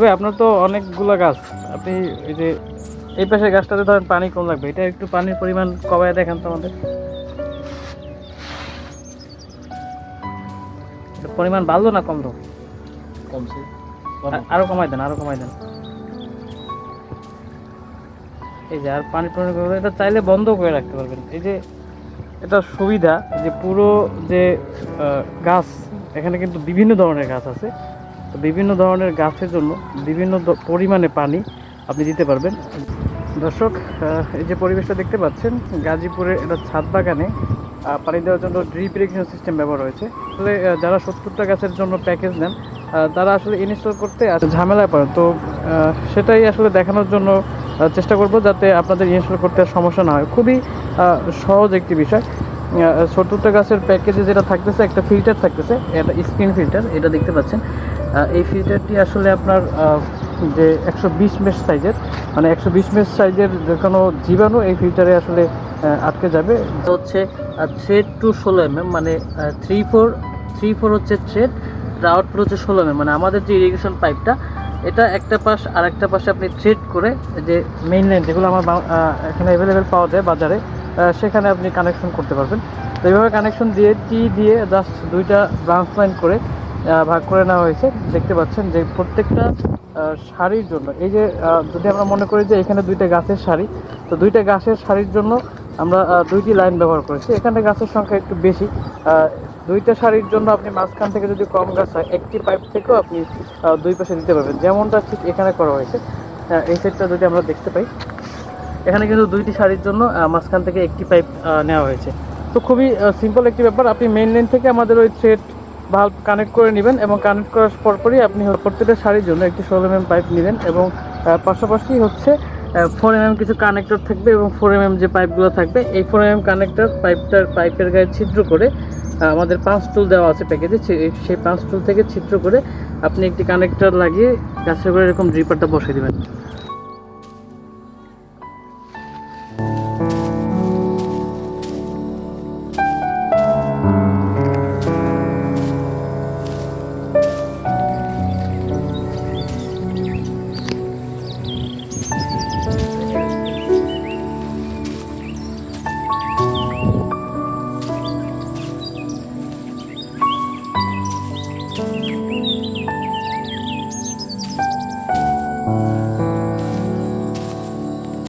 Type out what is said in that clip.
ভাই আপনার তো অনেকগুলো গাছ। আপনি এই যে এই পাশে গাছটাতে ধরেন পানি কম লাগবে। এটা একটু পানির পরিমাণ কমায় দেখান তো আমাদের। পরিমাণ বাড়লো না কমলো? কমছে। আরও কমাই দেন আরও কমাই দেন। এই যে আর পানি পরিমাণ এটা চাইলে বন্ধ করে রাখতে পারবেন। এই যে এটা সুবিধা যে পুরো যে গাছ এখানে কিন্তু বিভিন্ন ধরনের গাছ আছে। তো বিভিন্ন ধরনের গাছের জন্য বিভিন্ন পরিমাণে পানি আপনি দিতে পারবেন। দর্শক এই যে পরিবেশটা দেখতে পাচ্ছেন, গাজীপুরের এটা ছাদ বাগানে পানি দেওয়ার জন্য ড্রিপ ইরিগেশন সিস্টেম ব্যবহার হয়েছে। আসলে যারা সত্তরটা গাছের জন্য প্যাকেজ নেন তারা আসলে ইনস্টল করতে ঝামেলায় পড়েন। তো সেটাই আসলে দেখানোর জন্য চেষ্টা করব যাতে আপনাদের ইনস্টল করতে সমস্যা না হয়। খুবই সহজ একটি বিষয়। সত্তরটা গাছের প্যাকেজে যেটা থাকতেছে, একটা ফিল্টার থাকতেছে এটা স্ক্রিন ফিল্টার, এটা দেখতে পাচ্ছেন। এই ফিল্টারটি আসলে আপনার যে একশো বিশ মেশ সাইজের মানে একশো বিশ মেশ সাইজের যে কোনো জীবাণু এই ফিল্টারে আসলে আটকে যাবে। হচ্ছে থ্রেড টু ষোলো এম মানে থ্রি ফোর থ্রি ফোর হচ্ছে থ্রেড আউটপুট হচ্ছে ষোলো এম মানে আমাদের যে ইরিগেশন পাইপটা এটা একটা পাশ আর একটা পাশে আপনি থ্রেড করে যে মেইন লাইন যেগুলো আমার এখানে অ্যাভেলেবেল পাওয়া যায় বাজারে সেখানে আপনি কানেকশন করতে পারবেন। তো এইভাবে কানেকশন দিয়ে টি দিয়ে জাস্ট দুইটা ব্রাঞ্চ লাইন করে ভাগ করে নেওয়া হয়েছে। দেখতে পাচ্ছেন যে প্রত্যেকটা শাড়ির জন্য এই যে যদি আমরা মনে করি যে এখানে দুইটা গাছের শাড়ি তো দুইটা গাছের শাড়ির জন্য আমরা দুইটি লাইন ব্যবহার করেছি। এখানে গাছের সংখ্যা একটু বেশি। দুইটা শাড়ির জন্য আপনি মাঝখান থেকে যদি কম গাছ হয় একটি পাইপ থেকেও আপনি দুই পাশে দিতে পারবেন। যেমনটা ঠিক এখানে করা হয়েছে। আহ, এই সেটটা যদি আমরা দেখতে পাই এখানে কিন্তু দুইটি শাড়ির জন্য মাঝখান থেকে একটি পাইপ নেওয়া হয়েছে। তো খুবই সিম্পল একটি ব্যাপার। আপনি মেইন লাইন থেকে আমাদের ওই থ্রেড ভাল্ব কানেক্ট করে নেবেন এবং কানেক্ট করার পরপরই আপনি হ- প্রত্যেকটা শাড়ির জন্য একটি ষোলো এম পাইপ নেবেন এবং পাশাপাশি হচ্ছে ফোর এম কিছু কানেক্টর থাকবে এবং ফোর এম এম যে পাইপগুলো থাকবে, এই ফোর এম কানেক্টর পাইপটার পাইপের গায়ে ছিদ্র করে আমাদের পাঁচ টুল দেওয়া আছে প্যাকেজে সেই পাঁচ টুল থেকে ছিদ্র করে আপনি একটি কানেক্টর লাগিয়ে গাছের করে এরকম ড্রিপারটা বসিয়ে দেবেন।